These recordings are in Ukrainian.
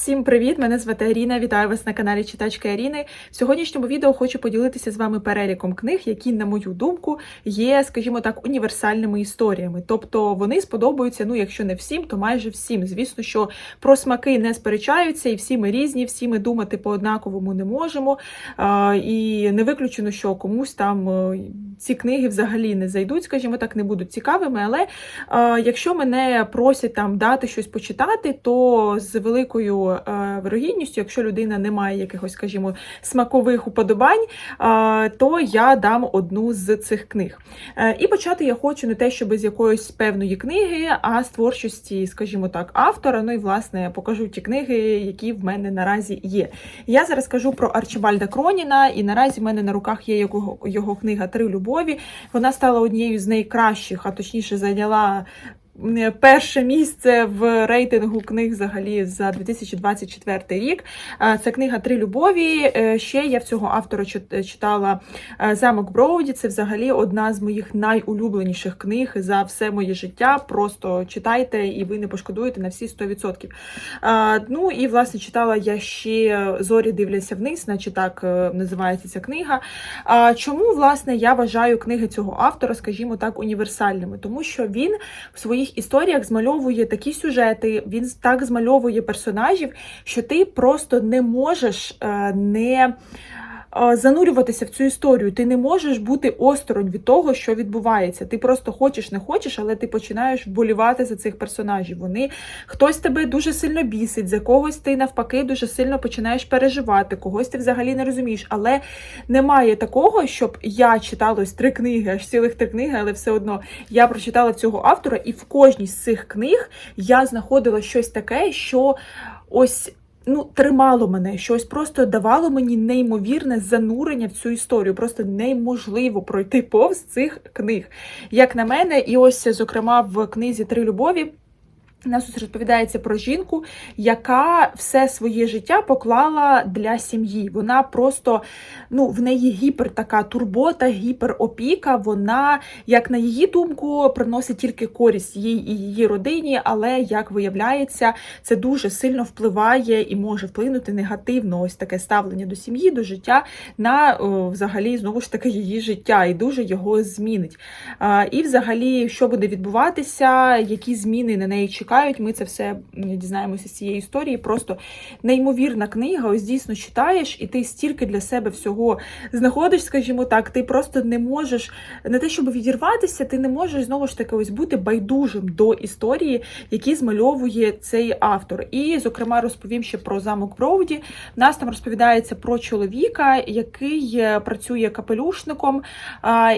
Всім привіт! Мене звати Аріна. Вітаю вас на каналі Читачки Аріни. В сьогоднішньому відео хочу поділитися з вами переліком книг, які, на мою думку, є, скажімо так, універсальними історіями. Тобто вони сподобаються, ну якщо не всім, то майже всім. Звісно, що про смаки не сперечаються, і всі ми різні, всі ми думати по однаковому не можемо. І не виключено, що комусь там е, ці книги взагалі не зайдуть, скажімо так, не будуть цікавими. Але якщо мене просять там дати щось почитати, то з великою е, вирогідністю, якщо людина не має якихось, скажімо, смакових уподобань, е, то я дам одну з цих книг. Е, І почати я хочу не те, щоб з якоїсь певної книги, а з творчості, скажімо так, автора. Ну і власне покажу ті книги, які в мене наразі є. Я зараз кажу про Арчибальда Кроніна, і наразі в мене на руках є його, його книга Три любові. Вона стала однією з найкращих, а точніше зайняла перше місце в рейтингу книг взагалі за 2024 рік. Це книга Три любові. Е, Ще я в цього автора читала е, Замок Броуді. Це взагалі одна з моїх найулюбленіших книг за все моє життя. Просто читайте, і ви не пошкодуєте на всі 100%. Е, Ну і власне читала я ще Зорі дивляться вниз, наче так е, називається ця книга. Чому власне я вважаю книги цього автора, скажімо так, універсальними? Тому що він в своїх історіях змальовує такі сюжети, він так змальовує персонажів, що ти просто не можеш е, не. Занурюватися в цю історію, ти не можеш бути осторонь від того, що відбувається. Ти просто хочеш, не хочеш, але ти починаєш вболівати за цих персонажів. Вони хтось тебе дуже сильно бісить, за когось ти навпаки дуже сильно починаєш переживати, когось ти взагалі не розумієш. Але немає такого, щоб я читала ось три книги, аж цілих три книги, але все одно я прочитала цього автора, і в кожній з цих книг я знаходила щось таке, що ось. Ну, тримало мене, щось просто давало мені неймовірне занурення в цю історію. Просто неможливо пройти повз цих книг. Як на мене, і ось, зокрема, в книзі Три любові. Нас тут розповідається про жінку, яка все своє життя поклала для сім'ї. Вона просто ну в неї гіпер така турбота, гіперопіка. Вона, як на її думку, приносить тільки користь їй і її родині, але як виявляється, це дуже сильно впливає і може вплинути негативно. Ось таке ставлення до сім'ї, до життя на взагалі знову ж таки її життя, і дуже його змінить. І, взагалі, що буде відбуватися, які зміни на неї чекають. Ми це все дізнаємося з цієї історії. Просто неймовірна книга. Ось дійсно читаєш, і ти стільки для себе всього знаходиш, скажімо так. Ти просто не можеш не те, щоб відірватися, ти не можеш знову ж таки ось бути байдужим до історії, які змальовує цей автор. І, зокрема, розповім ще про замок Броуді. В нас там розповідається про чоловіка, який е, працює капелюшником,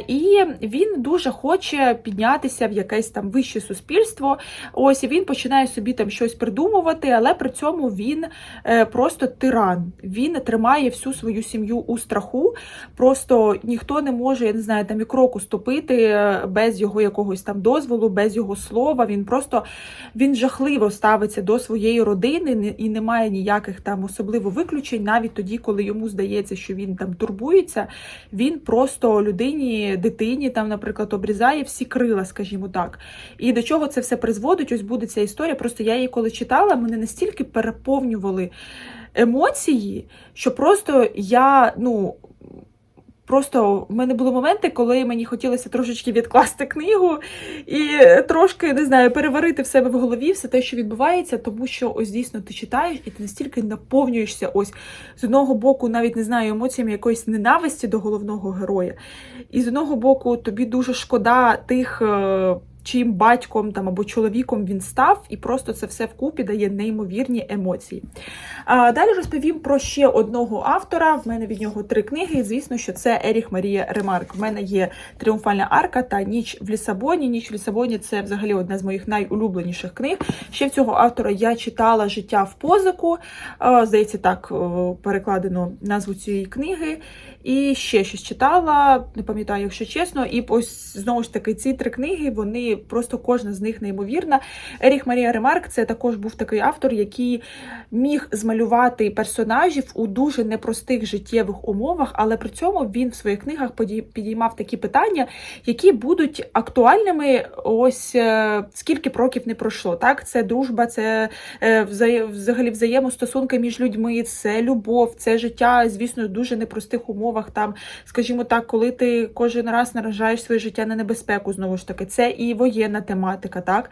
і він дуже хоче піднятися в якесь там вище суспільство. Ось і він починає собі там щось придумувати, але при цьому він е, просто тиран. Він тримає всю свою сім'ю у страху. Просто ніхто не може, я не знаю, там і кроку ступити е, без його якогось там дозволу, без його слова. Він просто він жахливо ставиться до своєї родини і не- і немає ніяких там особливо виключень, навіть тоді, коли йому здається, що він там турбується, він просто людині, дитині там, наприклад, обрізає всі крила, скажімо так. І до чого це все призводить? Ось буде ця історія. Просто я її коли читала, мене настільки переповнювали емоції, що просто я, ну. Просто в мене були моменти, коли мені хотілося трошечки відкласти книгу і трошки не знаю, переварити в себе в голові все те, що відбувається, тому що ось дійсно ти читаєш і ти настільки наповнюєшся ось з одного боку, навіть не знаю, емоціями якоїсь ненависті до головного героя. І з одного боку, тобі дуже шкода тих. Чим батьком там або чоловіком він став, і просто це все вкупі дає неймовірні емоції. А, далі розповім про ще одного автора. В мене від нього три книги. І звісно, що це Еріх Марія Ремарк. В мене є Тріумфальна арка та Ніч в Лісабоні. Ніч в Лісабоні це взагалі одна з моїх найулюбленіших книг. Ще в цього автора я читала Життя в позику. Здається, так перекладено назву цієї книги. І ще щось читала, не пам'ятаю, якщо чесно. І ось знову ж таки ці три книги вони просто кожна з них неймовірна. Еріх Марія Ремарк це також був такий автор, який міг змалювати персонажів у дуже непростих життєвих умовах, але при цьому він в своїх книгах підіймав такі питання, які будуть актуальними ось е, скільки б років не пройшло. Так, це дружба, це е, взагалі взаємостосунки між людьми, це любов, це життя, звісно, в дуже непростих умовах. Там, скажімо так, коли ти кожен раз наражаєш своє життя на небезпеку, знову ж таки, це і воєнна тематика, так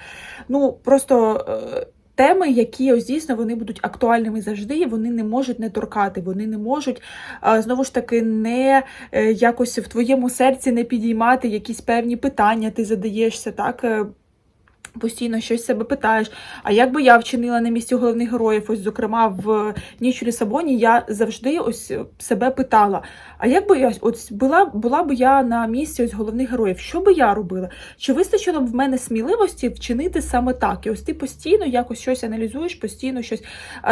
ну просто. е, Теми, які ось дійсно вони будуть актуальними завжди, вони не можуть не торкати, вони не можуть знову ж таки не е, якось в твоєму серці не підіймати якісь певні питання, ти задаєшся, так. Постійно щось себе питаєш. А як би я вчинила на місці головних героїв? Ось, зокрема, в ніч у Лісабоні я завжди ось себе питала: а як би я ось була, була б я на місці ось головних героїв? Що би я робила? Чи вистачило б в мене сміливості вчинити саме так? І ось ти постійно якось щось аналізуєш, постійно щось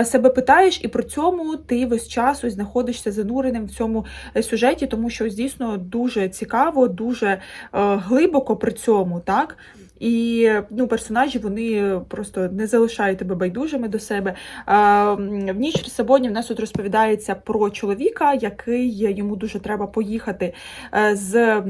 себе питаєш, і при цьому ти весь час ось знаходишся зануреним в цьому е, сюжеті, тому що ось дійсно дуже цікаво, дуже е, глибоко при цьому, так. І ну, персонажі вони просто не залишають тебе байдужими до себе. В ніч Лісабоні в нас тут розповідається про чоловіка, який йому дуже треба поїхати е, з.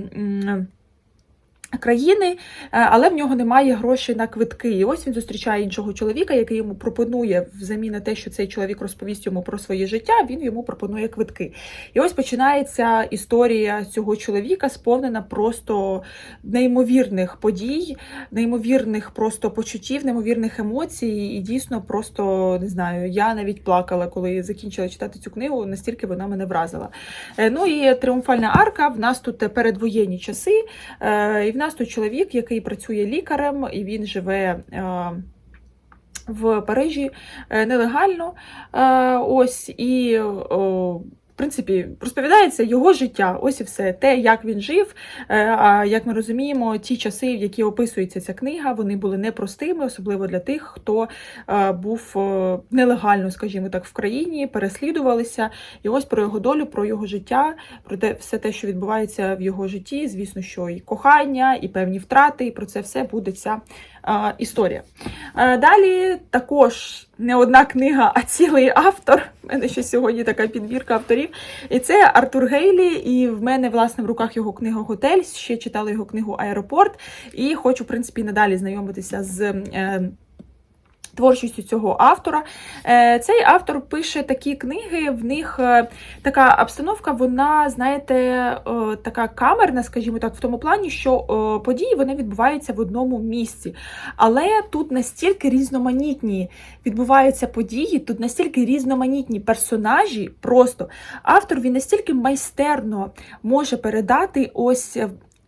Країни, е, але в нього немає грошей на квитки. І ось він зустрічає іншого чоловіка, який йому пропонує взамін на те, що цей чоловік розповість йому про своє життя. Він йому пропонує квитки. І ось починається історія цього чоловіка, сповнена просто неймовірних подій, неймовірних просто почуттів, неймовірних емоцій. І дійсно, просто не знаю, я навіть плакала, коли закінчила читати цю книгу. Настільки вона мене вразила. Е, Ну і тріумфальна арка. В нас тут передвоєнні часи. Е, І нас тут чоловік, який працює лікарем, і він живе. е, В Парижі е, нелегально. Е, Ось і принципі розповідається його життя. Ось і все. Те, як він жив. Е, А як ми розуміємо, ті часи, в які описується ця книга, вони були непростими, особливо для тих, хто е, був е, нелегально, скажімо так, в країні, переслідувалися. І ось про його долю, про його життя, про те, все те, що відбувається в його житті. Звісно, що і кохання, і певні втрати, і про це все буде ця історія. Далі також не одна книга, а цілий автор. У мене ще сьогодні така підбірка авторів. І це Артур Гейлі. І в мене, власне, в руках його книга Готель. Ще читала його книгу Аеропорт. І хочу, в принципі, надалі знайомитися з. Е, Творчістю цього автора. Е, Цей автор пише такі книги, в них е, така обстановка, вона, знаєте, е, така камерна, скажімо так, в тому плані, що події вони відбуваються в одному місці. Але тут настільки різноманітні відбуваються події, тут настільки різноманітні персонажі. Просто автор він настільки майстерно може передати ось.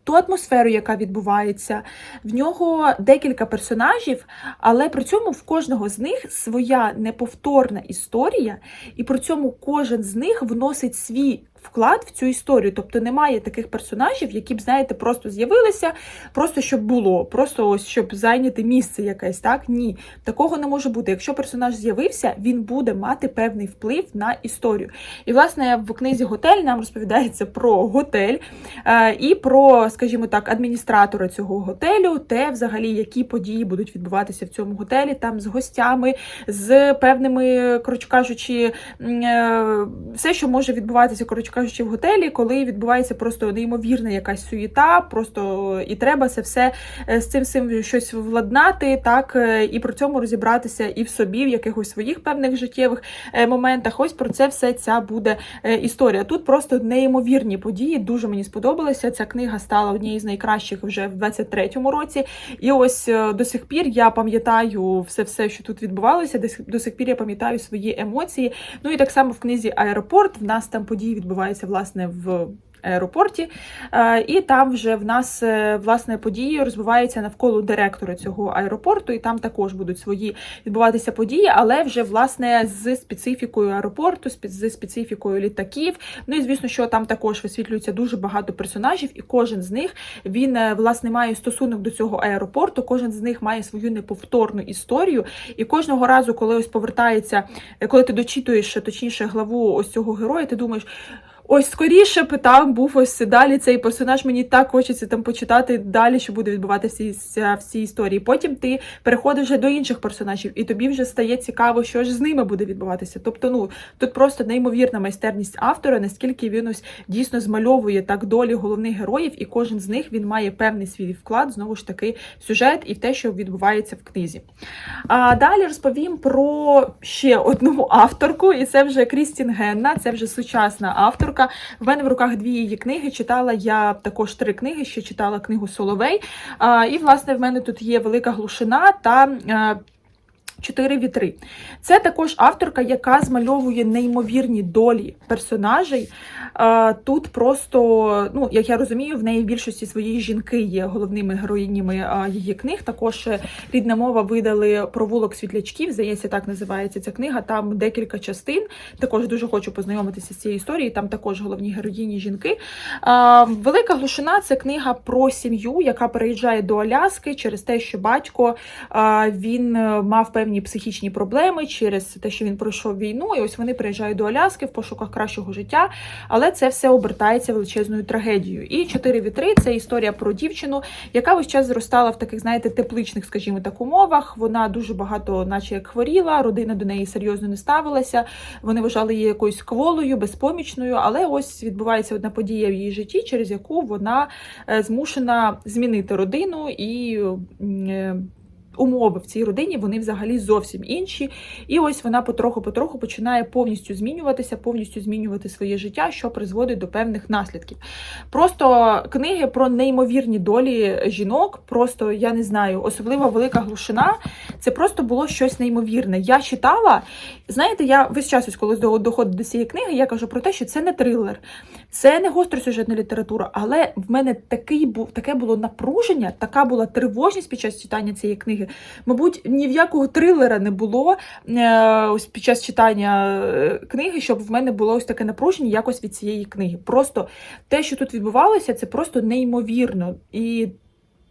Ту атмосферу, яка відбувається, в нього декілька персонажів, але при цьому в кожного з них своя неповторна історія, і при цьому кожен з них вносить свій вклад в цю історію. Тобто немає таких персонажів, які б, знаєте, просто з'явилися, просто щоб було, просто ось щоб зайняти місце якесь. Так ні, такого не може бути. Якщо персонаж з'явився, він буде мати певний вплив на історію. І власне в книзі Готель нам розповідається про готель е, і про, скажімо так, адміністратора цього готелю, те, взагалі, які події будуть відбуватися в цьому готелі, там з гостями, з певними, коротше кажучи, е, все, що може відбуватися, коротше кажучи, в готелі, коли відбувається просто неймовірна якась суєта, просто і треба це все е, з цим всім щось владнати, так е, і при цьому розібратися і в собі, в якихось своїх певних життєвих е, моментах. Ось про це все ця буде е, історія. Тут просто неймовірні події. Дуже мені сподобалося. Ця книга стала однією з найкращих вже в 23-му році. І ось е, до сих пір я пам'ятаю все, все, що тут відбувалося. До сих- пір я пам'ятаю свої емоції. Ну і так само в книзі Аеропорт. В нас там події відбуваються власне в. Аеропорті, Е, і там вже в нас е, власне події розвиваються навколо директора цього аеропорту, і там також будуть свої відбуватися події, але вже власне з специфікою аеропорту, з специфікою літаків. Ну і звісно, що там також висвітлюється дуже багато персонажів, і кожен з них він е, власне має стосунок до цього аеропорту. Кожен з них має свою неповторну історію. І кожного разу, коли ось повертається, коли ти дочитуєш точніше главу ось цього героя, ти думаєш. Ось скоріше б там був ось далі цей персонаж. Мені так хочеться там почитати далі, що буде відбуватися в цій історії. Потім ти переходиш вже до інших персонажів, і тобі вже стає цікаво, що ж з ними буде відбуватися. Тобто, ну тут просто неймовірна майстерність автора, наскільки він ось дійсно змальовує так долі головних героїв, і кожен з них він має певний свій вклад знову ж таки сюжет і в те, що відбувається в книзі. А далі розповім про ще одну авторку, і це вже Крістін Генна, це вже сучасна авторка. В мене в руках дві її книги. Читала я також три книги, ще читала книгу Соловей. І, власне, в мене тут є велика глушина та. Чотири вітри. Це також авторка, яка змальовує неймовірні долі персонажей. Тут просто, ну як я розумію, в неї в більшості своїх жінки є головними героїнями її книг. Також е, рідна мова видали провулок світлячків. Здається, так називається ця книга. Там декілька частин. Також дуже хочу познайомитися з цією історією. Там також головні героїні жінки. Велика глушина це книга про сім'ю, яка переїжджає до Аляски через те, що батько він е, мав певні психічні проблеми через те, що він пройшов війну, і ось вони приїжджають до Аляски в пошуках кращого життя, але це все обертається величезною трагедією. І чотири вітри це історія про дівчину, яка весь час зростала в таких, знаєте, тепличних, скажімо так, умовах. Вона дуже багато, наче як хворіла, родина до неї серйозно не ставилася. Вони вважали її якоюсь кволою, безпомічною, але ось відбувається одна подія в її житті, через яку вона е, змушена змінити родину і. Умови в цій родині вони взагалі зовсім інші. І ось вона потроху-потроху починає повністю змінюватися, повністю змінювати своє життя, що призводить до певних наслідків. Просто книги про неймовірні долі жінок, просто я не знаю, особливо велика глушина. Це просто було щось неймовірне. Я читала, знаєте, я весь час, ось коли до- доходить до цієї книги, я кажу про те, що це не трилер, це не гостросюжетна література, але в мене такий був таке було напруження, така була тривожність під час читання цієї книги. Мабуть, ні в якого трилера не було е, ось під час читання е, книги, щоб в мене було ось таке напруження якось від цієї книги. Просто те, що тут відбувалося, це просто неймовірно. І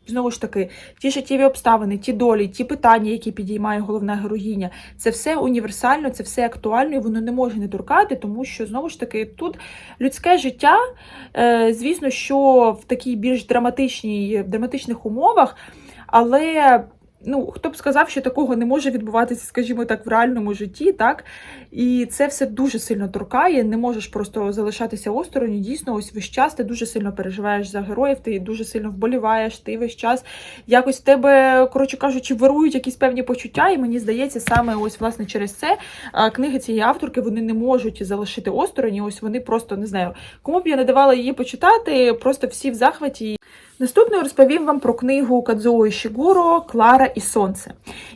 знову ж таки, ті життєві обставини, ті долі, ті питання, які підіймає головна героїня, це все універсально, це все актуально, і воно не може не торкати, тому що знову ж таки тут людське життя, е, звісно, що в такій більш драматичній, драматичних умовах, але. Ну, хто б сказав, що такого не може відбуватися, скажімо так, в реальному житті, так? І це все дуже сильно торкає, не можеш просто залишатися осторонь. Дійсно, ось весь час ти дуже сильно переживаєш за героїв, ти дуже сильно вболіваєш, ти весь час якось в тебе, коротше кажучи, вирують якісь певні почуття, і мені здається, саме ось власне через це книги цієї авторки вони не можуть залишити осторонь. Ось вони просто не знаю, кому б я не давала її почитати, просто всі в захваті. Наступною розповім вам про книгу Кадзуо Ішігуро Клара і Сонце.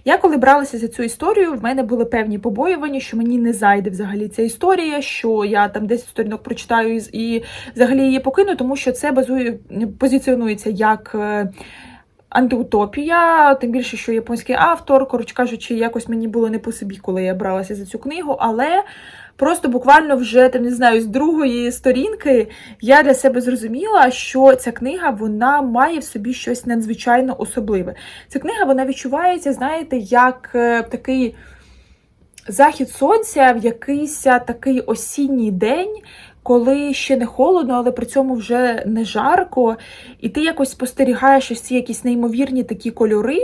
Я коли бралася за цю історію, в мене були певні побоювання, що мені не зайде взагалі ця історія, що я там 10 сторінок прочитаю і, і взагалі її покину, тому що це базує, позиціонується як. е, Антиутопія, тим більше, що японський автор, коротше кажучи, якось мені було не по собі, коли я бралася за цю книгу, але просто буквально вже там не знаю, з другої сторінки я для себе зрозуміла, що ця книга вона має в собі щось надзвичайно особливе. Ця книга вона відчувається, знаєте, як е, такий захід сонця в якийсь такий осінній день. Коли ще не холодно, але при цьому вже не жарко, і ти якось спостерігаєш ось ці якісь неймовірні такі кольори,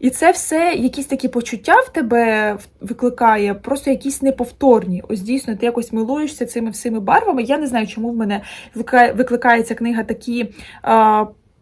і це все якісь такі почуття в тебе викликає, просто якісь неповторні. Ось дійсно, ти якось милуєшся цими всіми барвами. Я не знаю, чому в мене викликає, викликає книга такі.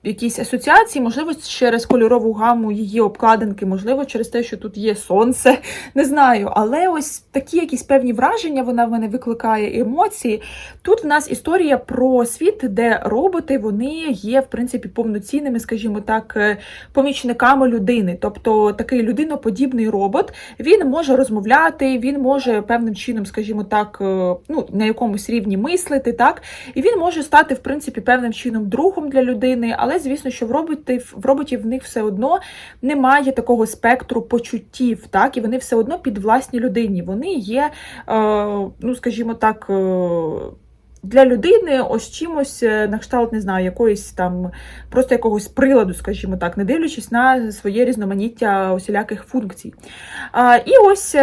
Якісь асоціації, можливо, через кольорову гаму її обкладинки, можливо, через те, що тут є сонце, не знаю. Але ось такі якісь певні враження вона в мене викликає емоції. Тут в нас історія про світ, де роботи вони є, в принципі, повноцінними, скажімо так, е, помічниками людини. Тобто такий людиноподібний робот, він може розмовляти, він може певним чином, скажімо так, е, ну, на якомусь рівні мислити, так, і він може стати, в принципі, певним чином другом для людини, але звісно, що в роботів, в роботів в них все одно немає такого спектру почуттів, так, і вони все одно підвласні людині. Вони є, е, ну, скажімо так, е, для людини ось чимось е, на кшталт, не знаю, якоїсь там просто якогось приладу, скажімо так, не дивлячись на своє різноманіття усіляких функцій. І ось.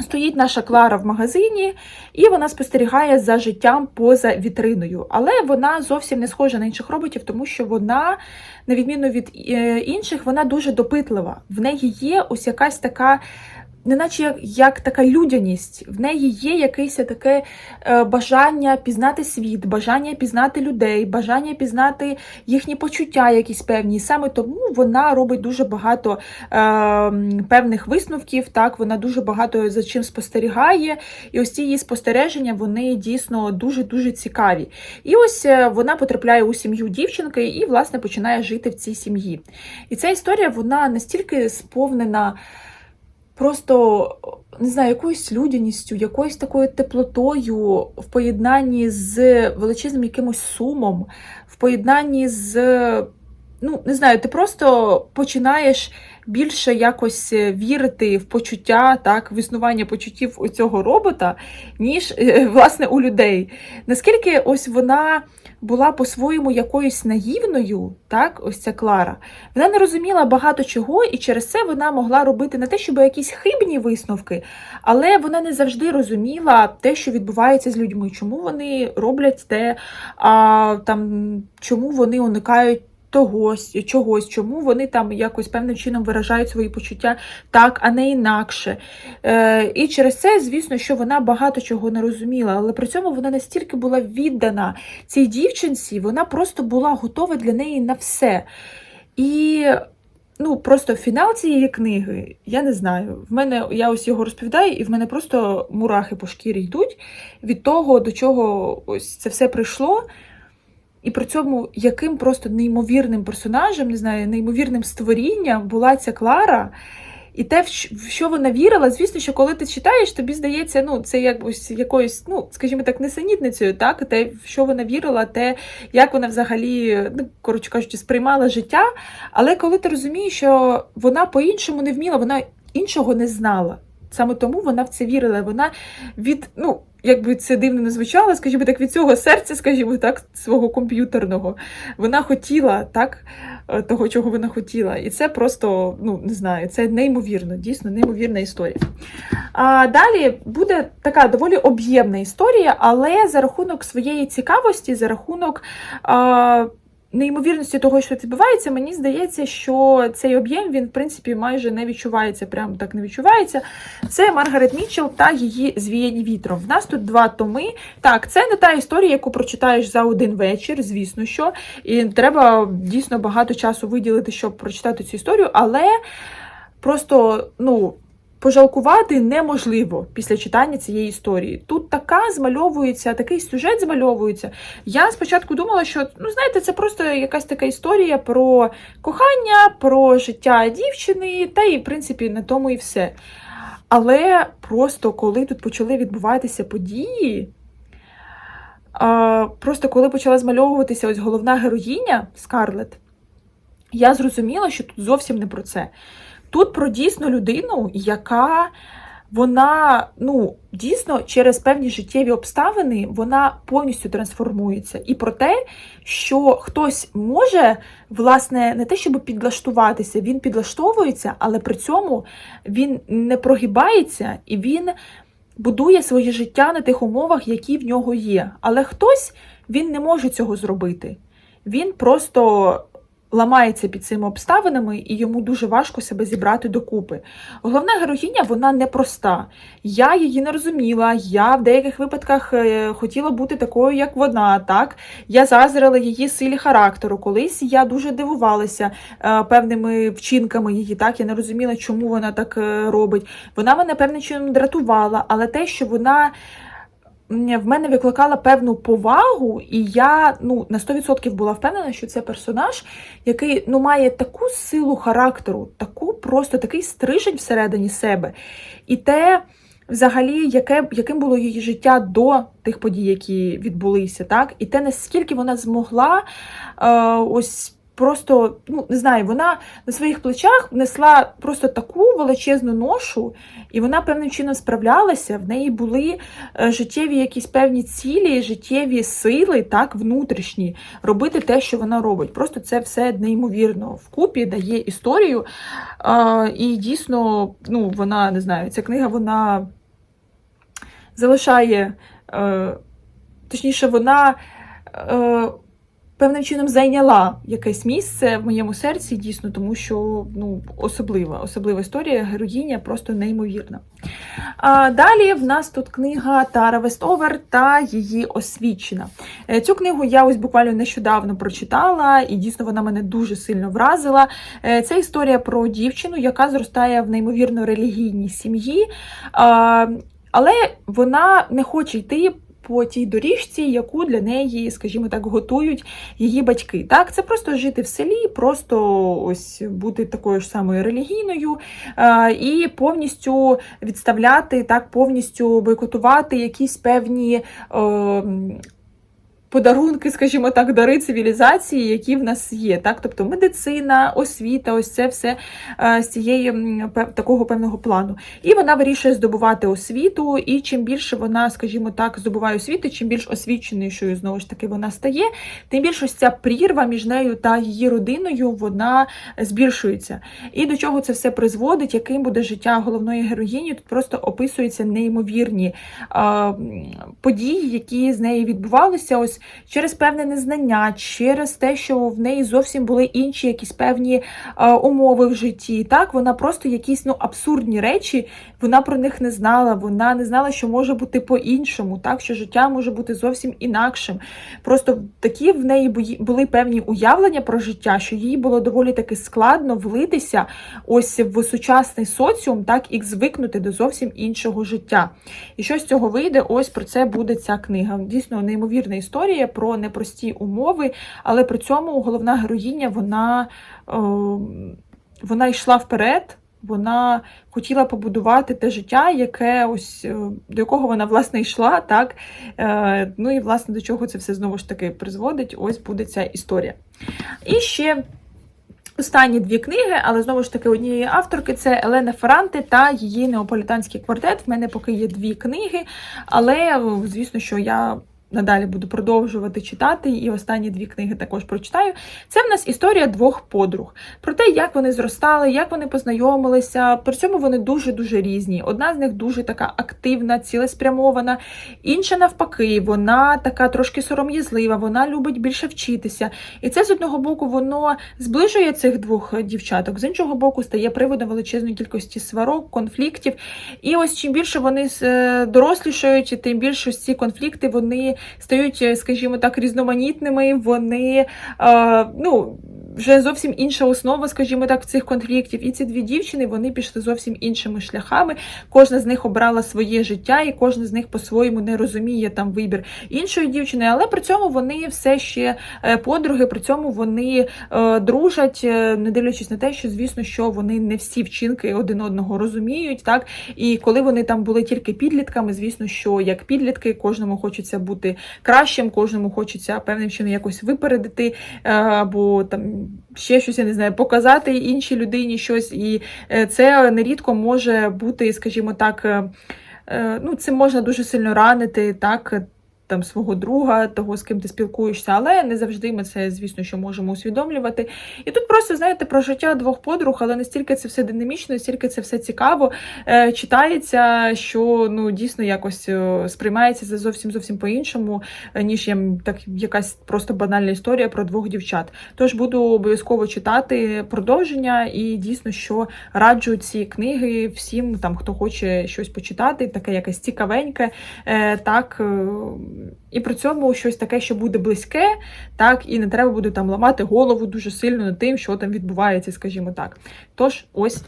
Стоїть наша Клара в магазині, і вона спостерігає за життям поза вітриною. Але вона зовсім не схожа на інших роботів, тому що вона, на відміну від е, інших, вона дуже допитлива. В неї є ось якась така. Неначе як, як така людяність, в неї є якесь таке е, бажання пізнати світ, бажання пізнати людей, бажання пізнати їхні почуття, якісь певні. Саме тому вона робить дуже багато е, певних висновків. Так, вона дуже багато за чим спостерігає. І ось ці її спостереження вони дійсно дуже дуже цікаві. І ось е, вона потрапляє у сім'ю дівчинки і, власне, починає жити в цій сім'ї. І ця історія вона настільки сповнена просто не знаю, якоюсь людяністю, якоюсь такою теплотою в поєднанні з величезним якимось сумом, в поєднанні з. Ну, не знаю, ти просто починаєш більше якось вірити в почуття, так, в існування почуттів у цього робота, ніж е, власне у людей. Наскільки ось вона була по-своєму якоюсь наївною, так, ось ця Клара, вона не розуміла багато чого, і через це вона могла робити не те, щоб якісь хибні висновки, але вона не завжди розуміла те, що відбувається з людьми, чому вони роблять те, а, там, чому вони уникають. Тогось, чогось, чому вони там якось певним чином виражають свої почуття так, а не інакше. Е, І через це, звісно, що вона багато чого не розуміла, але при цьому вона настільки була віддана цій дівчинці, вона просто була готова для неї на все. І ну, просто фінал цієї книги, я не знаю. В мене я ось його розповідаю, і в мене просто мурахи по шкірі йдуть від того, до чого ось це все прийшло. І при цьому яким просто неймовірним персонажем, не знаю, неймовірним створінням була ця Клара. І те, в що вона вірила, звісно, що коли ти читаєш, тобі здається, ну, це якось якоюсь, ну, скажімо так, несенітницею, так, те, в що вона вірила, те, як вона взагалі, ну, коротше кажучи, сприймала життя. Але коли ти розумієш, що вона по-іншому не вміла, вона іншого не знала. Саме тому вона в це вірила. Вона від, ну, якби це дивно не звучало, скажімо так, від цього серця, скажімо так, свого комп'ютерного, вона хотіла так, е, того, чого вона хотіла. І це просто, ну, не знаю, це неймовірно, дійсно неймовірна історія. А далі буде така доволі об'ємна історія, але за рахунок своєї цікавості, за рахунок. А, неймовірності того, що відбувається, мені здається, що цей об'єм він, в принципі, майже не відчувається, прямо так не відчувається. Це Маргарет Мітчелл та її звіяні вітром. В нас тут два томи. Так, це не та історія, яку прочитаєш за один вечір, звісно що. І треба дійсно багато часу виділити, щоб прочитати цю історію, але просто, ну пожалкувати неможливо після читання цієї історії. Тут така змальовується, такий сюжет змальовується. Я спочатку думала, що ну знаєте, це просто якась така історія про кохання, про життя дівчини, та і в принципі на тому і все. Але просто коли тут почали відбуватися події. Просто коли почала змальовуватися ось головна героїня Скарлет, я зрозуміла, що тут зовсім не про це. Тут про дійсно людину, яка вона ну дійсно через певні життєві обставини вона повністю трансформується. І про те, що хтось може, власне, не те, щоб підлаштуватися, він підлаштовується, але при цьому він не прогибається і він будує своє життя на тих умовах, які в нього є. Але хтось він не може цього зробити. Він просто ламається під цими обставинами, і йому дуже важко себе зібрати докупи. Головна героїня вона непроста. Я її не розуміла. Я в деяких випадках е, хотіла бути такою, як вона. Так я зазрила її силі характеру. Колись я дуже дивувалася е, певними вчинками її. Так я не розуміла, чому вона так е, робить. Вона мене певним чином дратувала, але те, що вона в мене викликала певну повагу, і я ну, на 100% була впевнена, що це персонаж, який ну, має таку силу характеру, таку просто такий стрижень всередині себе. І те, взагалі, яке, яким було її життя до тих подій, які відбулися, так? І те, наскільки вона змогла е, ось просто, ну не знаю, вона на своїх плечах несла просто таку величезну ношу, і вона певним чином справлялася. В неї були е, життєві якісь певні цілі, життєві сили, так, внутрішні, робити те, що вона робить. Просто це все неймовірно вкупі дає історію. І дійсно, ну, вона не знаю, ця книга, вона залишає, е, точніше, вона. Певним чином зайняла якесь місце в моєму серці, дійсно, тому що ну, особлива, особлива історія, героїня просто неймовірна. А Далі в нас тут книга Тара Вестовер та її освічена. Е, Цю книгу я ось буквально нещодавно прочитала, і дійсно вона мене дуже сильно вразила. Е, Це історія про дівчину, яка зростає в неймовірно релігійній сім'ї, але вона не хоче йти. По тій доріжці, яку для неї, скажімо так, готують її батьки. Так, це просто жити в селі, просто ось бути такою ж самою релігійною е, і повністю відставляти, так, повністю бойкотувати якісь певні. Подарунки, скажімо так, дари цивілізації, які в нас є, так, тобто медицина, освіта, ось це все е, з цієї такого певного плану. І вона вирішує здобувати освіту. І чим більше вона, скажімо так, здобуває освіти, чим більш освіченішою знову ж таки вона стає, тим більше ось ця прірва між нею та її родиною вона збільшується. І до чого це все призводить, яким буде життя головної героїні? Тут просто описуються неймовірні події, які з нею відбувалися. Ось через певне незнання, через те, що в неї зовсім були інші якісь певні е, умови в житті. Так, вона просто якісь ну абсурдні речі, вона про них не знала. Вона не знала, що може бути по-іншому, так що життя може бути зовсім інакшим. Просто такі в неї були певні уявлення про життя, що їй було доволі таки складно влитися ось в сучасний соціум, так і звикнути до зовсім іншого життя. І що з цього вийде? Ось про це буде ця книга. Дійсно, неймовірна історія про непрості умови, але при цьому головна героїня вона, е, вона йшла вперед. Вона хотіла побудувати те життя, яке ось е, до якого вона власне йшла, так Е, ну і власне до чого це все знову ж таки призводить. Ось буде ця історія. І ще Останні дві книги, але знову ж таки однієї авторки це Елена Ферранте та її неаполітанський квартет. В мене поки є дві книги, але звісно, що я. Надалі буду продовжувати читати, і останні дві книги також прочитаю. Це в нас історія двох подруг про те, як вони зростали, як вони познайомилися. При цьому вони дуже-дуже різні. Одна з них дуже така активна, цілеспрямована, інша навпаки, вона така трошки сором'язлива, вона любить більше вчитися. І це з одного боку воно зближує цих двох дівчаток, з іншого боку, стає приводом величезної кількості сварок, конфліктів. І ось чим більше вони е, дорослішають, тим більше ці конфлікти вони стають, е, скажімо так, різноманітними. Вони е, ну. Вже зовсім інша основа, скажімо так, в цих конфліктів. І ці дві дівчини вони пішли зовсім іншими шляхами. Кожна з них обрала своє життя, і кожна з них по-своєму не розуміє там вибір іншої дівчини, але при цьому вони все ще е, подруги, при цьому вони е, дружать, е, не дивлячись на те, що звісно, що вони не всі вчинки один одного розуміють. Так і коли вони там були тільки підлітками, звісно, що як підлітки кожному хочеться бути кращим, кожному хочеться певним чином якось випередити, або там ще щось, я не знаю, показати іншій людині щось, і е, це нерідко може бути, скажімо так, е, е, ну, це можна дуже сильно ранити, так. Там свого друга, того, з ким ти спілкуєшся, але не завжди ми це, звісно, що можемо усвідомлювати. І тут просто знаєте про життя двох подруг, але настільки це все динамічно, настільки це все цікаво е, читається, що ну дійсно якось е, сприймається за зовсім зовсім по-іншому, е, ніж я так якась просто банальна історія про двох дівчат. Тож буду обов'язково читати продовження і дійсно, що раджу ці книги всім, там хто хоче щось почитати, таке якесь цікавеньке, е, так. І при цьому щось таке, що буде близьке, так, і не треба буде там ламати голову дуже сильно над тим, що там відбувається, скажімо так. Тож, ось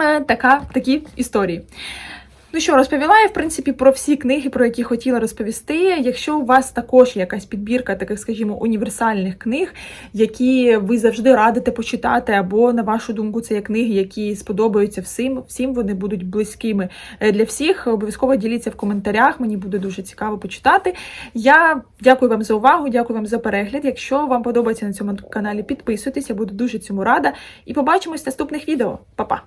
е, така, такі історії. Ну що, розповіла я, в принципі, про всі книги, про які хотіла розповісти. Якщо у вас також якась підбірка таких, скажімо, універсальних книг, які ви завжди радите почитати, або, на вашу думку, це є книги, які сподобаються всім, всім вони будуть близькими е, для всіх. Обов'язково діліться в коментарях, мені буде дуже цікаво почитати. Я дякую вам за увагу, дякую вам за перегляд. Якщо вам подобається на цьому каналі, підписуйтесь, я буду дуже цьому рада. І побачимось в наступних відео. Па-па!